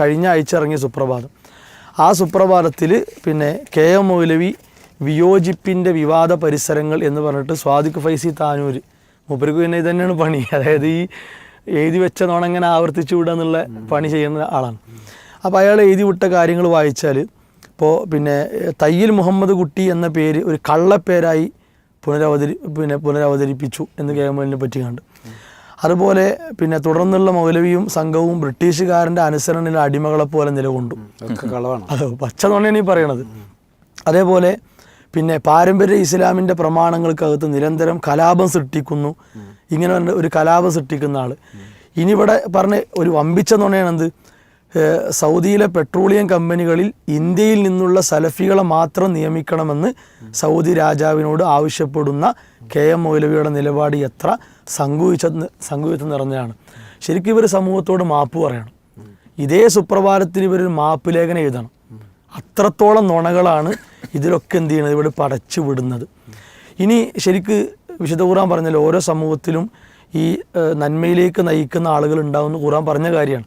കഴിഞ്ഞ ആഴ്ച ഇറങ്ങിയ സുപ്രഭാതം. ആ സുപ്രഭാതത്തിൽ പിന്നെ കെ എം മൗലവി വിയോജിപ്പിന്റെ വിവാദ പരിസരങ്ങൾ എന്ന് പറഞ്ഞിട്ട് സ്വാദിഖ് ഫൈസി താനൂര്. മൂപ്പർക്ക് പിന്നെ ഇത് തന്നെയാണ് പണി. അതായത് ഈ എഴുതി വെച്ച നോണങ്ങനെ ആവർത്തിച്ചു വിടുക എന്നുള്ള പണി ചെയ്യുന്ന ആളാണ്. അപ്പോൾ അയാൾ എഴുതി വിട്ട കാര്യങ്ങൾ വായിച്ചാൽ ഇപ്പോൾ പിന്നെ തയ്യൽ മുഹമ്മദ് കുട്ടി എന്ന പേര് ഒരു കള്ളപ്പേരായി പുനരവതരി പിന്നെ പുനരവതരിപ്പിച്ചു എന്ന് കെ എം എല്ലിനെ പറ്റി കണ്ട്. അതുപോലെ പിന്നെ തുടർന്നുള്ള മൗലവിയും സംഘവും ബ്രിട്ടീഷുകാരന്റെ അനുസരണയിൽ അടിമകളെ പോലെ നിലകൊണ്ടു. അത് പച്ച നുണയാണ് ഈ പറയണത്. അതേപോലെ പിന്നെ പാരമ്പര്യ ഇസ്ലാമിന്റെ പ്രമാണങ്ങൾക്കകത്ത് നിരന്തരം കലാപം സൃഷ്ടിക്കുന്നു. ഇങ്ങനെ ഒരു കലാപം സൃഷ്ടിക്കുന്ന ആൾ ഇനി ഇവിടെ പറഞ്ഞ ഒരു വമ്പിച്ച നുണയാണെന്ത്? സൗദിയിലെ പെട്രോളിയം കമ്പനികളിൽ ഇന്ത്യയിൽ നിന്നുള്ള സലഫികളെ മാത്രം നിയമിക്കണമെന്ന് സൗദി രാജാവിനോട് ആവശ്യപ്പെടുന്ന കെ എം മൗലവിയുടെ നിലപാട് എത്ര സങ്കുവിച്ച സങ്കുവിത്തം നിറഞ്ഞതാണ്. ശരിക്കും ഇവർ സമൂഹത്തോട് മാപ്പ് പറയണം. ഇതേ സുപ്രഭാതത്തിൽ ഇവരൊരു മാപ്പ് ലേഖനം എഴുതണം. അത്രത്തോളം നുണകളാണ് ഇതിലൊക്കെ എന്ത് ചെയ്യുന്നത് ഇവിടെ പടച്ചു വിടുന്നത്. ഇനി ശരിക്ക് വിശുദ്ധ ഖുറാൻ ഓരോ സമൂഹത്തിലും ഈ നന്മയിലേക്ക് നയിക്കുന്ന ആളുകൾ ഉണ്ടാവും എന്ന് ഖുറാൻ പറഞ്ഞ കാര്യമാണ്.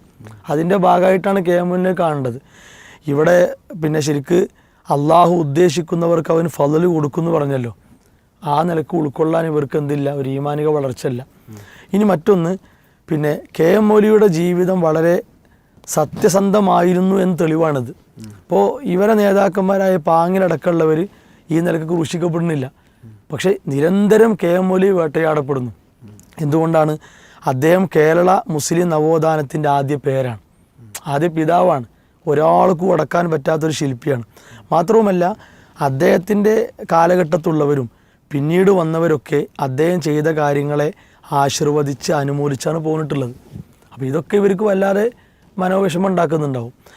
അതിന്റെ ഭാഗമായിട്ടാണ് കെ എമ്മിനെ കാണേണ്ടത്. ഇവിടെ പിന്നെ ശരിക്ക് അള്ളാഹു ഉദ്ദേശിക്കുന്നവർക്ക് അവന് ഫതൽ കൊടുക്കും എന്ന് പറഞ്ഞല്ലോ. ആ നിലയ്ക്ക് ഉൾക്കൊള്ളാൻ ഇവർക്ക് എന്തില്ല? ഒരു ഈമാനിക വളർച്ചയല്ല. ഇനി മറ്റൊന്ന് പിന്നെ കെ എം മൗലിയുടെ ജീവിതം വളരെ സത്യസന്ധമായിരുന്നു എന്ന് തെളിവാണിത്. അപ്പോൾ ഇവരെ നേതാക്കന്മാരായ പാങ്ങിലടക്കമുള്ളവർ ഈ നിലയ്ക്ക് ക്രൂശിക്കപ്പെടുന്നില്ല പക്ഷേ നിരന്തരം കെ എം മൗലി വേട്ടയാടപ്പെടുന്നു. എന്തുകൊണ്ടാണ്? അദ്ദേഹം കേരള മുസ്ലിം നവോത്ഥാനത്തിന്റെ ആദ്യ പേരാണ്. ആദ്യ പിതാവാണ്. ഒരാൾക്കും അടക്കാൻ പറ്റാത്തൊരു ശില്പിയാണ്. മാത്രവുമല്ല അദ്ദേഹത്തിന്റെ കാലഘട്ടത്തുള്ളവരും പിന്നീട് വന്നവരൊക്കെ അദ്ദേഹം ചെയ്ത കാര്യങ്ങളെ ആശീർവദിച്ച് അനുമോദിച്ചാണ് പോന്നിട്ടുള്ളത്. അപ്പോൾ ഇതൊക്കെ ഇവർക്ക് വല്ലാതെ മനോവിഷമം ഉണ്ടാക്കുന്നുണ്ടാവും.